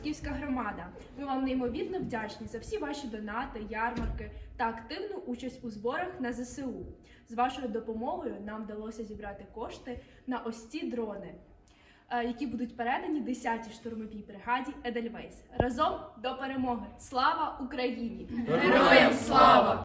Батьківська громада, ми вам неймовірно вдячні за всі ваші донати, ярмарки та активну участь у зборах на ЗСУ. З вашою допомогою нам вдалося зібрати кошти на ось ці дрони які будуть передані 10-й штурмовій бригаді Едельвейс. Разом до перемоги! Слава Україні! Героям слава!